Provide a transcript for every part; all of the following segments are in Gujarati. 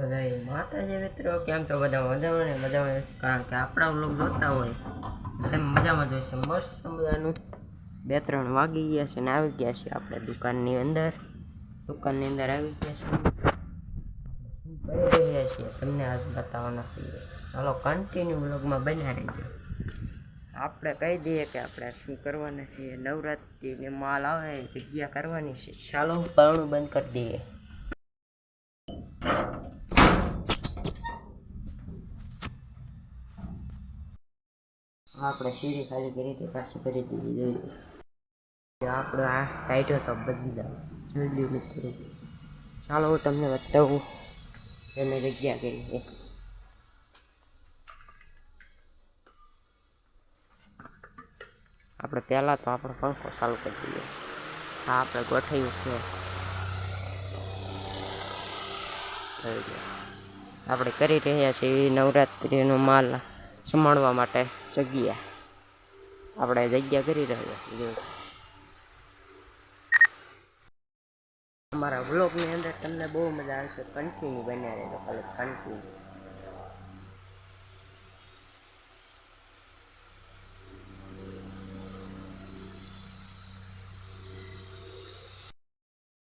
તો માતાજી મિત્રો, કેમ છો? બધા મજામાં ને? મજામાં કારણ કે આપણા લોકો જોતા હોય તેમ મજામાં જોઈશે મસ્ત મજાનું. બે ત્રણ વાગી ગયા છે ને આવી ગયા છે આપણે દુકાનની અંદર. દુકાનની અંદર આવી ગયા છે. શું કરી રહ્યા છીએ તમને આજ બતાવવાના છીએ. ચાલો કન્ટિન્યુ બ્લોગમાં બન્યા રહીએ આપણે કહી દઈએ કે આપણે શું કરવાના છીએ. નવરાત્રિને માલ આવે, જગ્યા કરવાની છે. ચાલો પાણું બંધ કરી દઈએ. આપણે સીડી ખાલી કરી હતી પાછી કરી દીધી જોઈએ આપણો આ ટાઈટો તો બદલી દઉં જોઈ લ્યો મિત્રો. ચાલો હું તમને બતાવું એને જગ્યા કરી છે. આપણે પહેલાં તો આપણો પંખો ચાલુ કરી દઈએ. હા આપણે ગોઠવ્યું છે. આપણે કરી રહ્યા છીએ નવરાત્રિનો માલ સંભાળવા માટે. જગ્યા. આપણે જગ્યા કરી રહ્યા છીએ. અમારા બ્લોગની અંદર તમને બહુ મજા આવશે. કન્ટિન્યુ બન્યા રહેજો, ખાલી કન્ટિન્યુ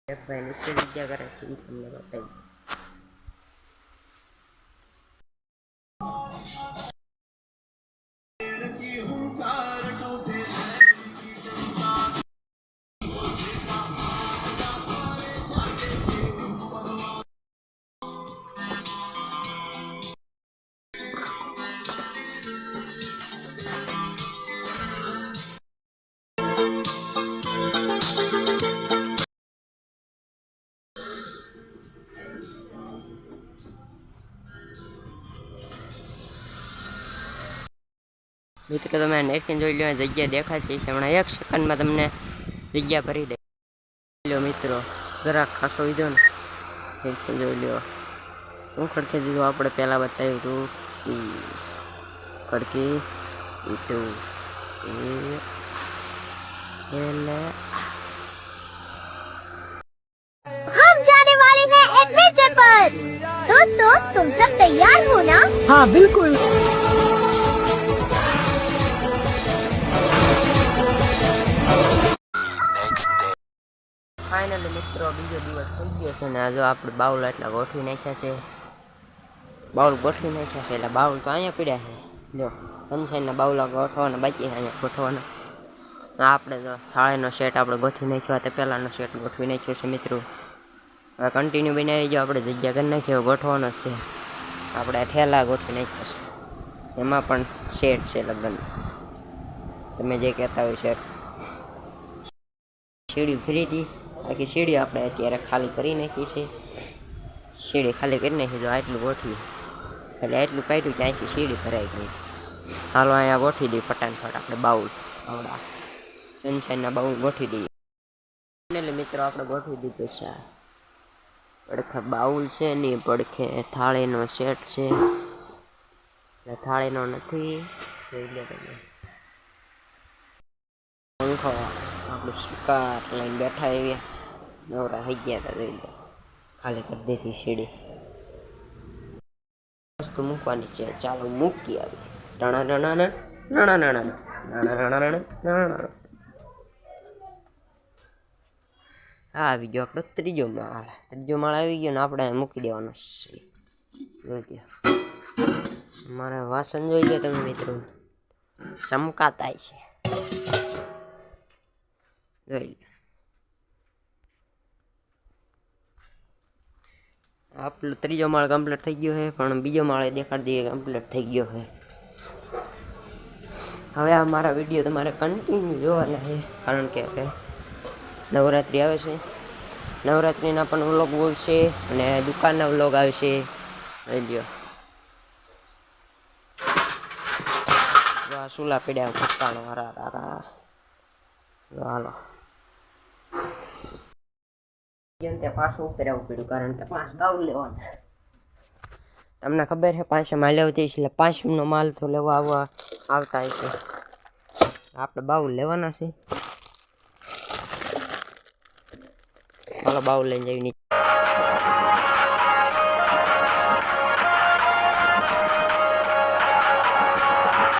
એક ભાઈ નીચે જગ્યા કરે છે, એ તમને બતાવી you, God, મિત્રો તમે નેટકીન જોઈ લો જગ્યા દેખાતી છે હમણાં એક સેકન્ડમાં તમને જગ્યા ભરી દે લ્યો મિત્રો જરાક ખાસો લીધો ને નેટકીન જોઈ લ્યો હું ખડકે દીધું આપણે પહેલાં બતાવ્યું હતું ઈ ખડકી ઈટું એ એટલે हम जाने वाले हैं एडवेंचर पर दोस्तों तुम सब तैयार हो ना हाँ बिल्कुल મિત્રો, બીજો દિવસ થઈ ગયો છે ને આજે આપણે બાઉલ એટલા ગોઠવી નાખ્યા છે. બાઉલ ગોઠવી નાખ્યા છે એટલે બાઉલ તો અહીંયા પીડ્યા છે. જો સનસાઈનના બાઉલ ગોઠવાના, બાકી અહીંયા ગોઠવાના. આપણે તો થાળીનો સેટ આપણે ગોઠવી નાખ્યો તે પહેલાંનો સેટ ગોઠવી નાખ્યો છે મિત્રો. હવે કન્ટિન્યુ બનાવી જો આપણે જગ્યા કરી નાખી ગોઠવાનો છે. આપણે ઠેલા ગોઠવી નાખ્યો છે. એમાં પણ સેટ છે લગ્ન. તમે જે કહેતા હોય સેટ. સીડી ફ્રી હતી. બાકી સીડી આપણે અત્યારે ખાલી કરી નાખી છે. સીડી ખાલી કરી નાખી તો આટલું ગોઠવ્યું. એટલે આટલું કાઢ્યું કે અહીંથી સીડી ભરાઈ ગઈ. હાલો અહીંયા ગોઠવી દઈએ ફટાફટ આપણે બાઉલ. આવડા સનશાઈનના બાઉલ ગોઠવી દઈએ. એટલે મિત્રો આપણે ગોઠવી દીધું છે. પડખે બાઉલ છે ને પડખે થાળીનો સેટ છે. એટલે થાળીનો નથી. જોઈ લો તમે. પંખો, આપણે શિકાર લઈને બેઠા એવી. નવરા થઈ ગયા હતા જોઈ લો ખાલી કરી દીધી સીડી વસ્તુ મૂકવાની છે ચાલો મૂકી આવી ટણા ટણા ના નાણા નાણા નાણા નાણા નાણા હા આવી ગયો આપણો ત્રીજો માળ ત્રીજો માળ આવી ગયો ને આપણે મૂકી દેવાનો છે જોઈ મારે વાસણ જોઈ લો તમે મિત્રો ચમકાતા છે જોઈ લો આપણો ત્રીજો માળ કમ્પ્લીટ થઈ ગયો છે, પણ બીજો માળે દેખાડી દઈએ કમ્પ્લીટ થઈ ગયો છે. હવે આ મારા વીડિયો તમારે કન્ટિન્યુ જોવાના છે, કારણ કે હવે નવરાત્રિ આવે છે. નવરાત્રિના પણ વ્લોગ આવશે અને દુકાનના વ્લોગ આવશે આ સુલા પીડ્યા ભૂકાણ હરા હાલો. અંતે પાછું ઉપરાવવું પડ્યું કારણ કે પાંચ દાવ લેવાના. તમને ખબર છે પાંચમાં લેવતી એટલે પાંચમનો માલ તો લેવા આવવા આવતા હશે આપણે બાઉલ લેવાના છે. ચાલો બાઉલ લઈને જઈ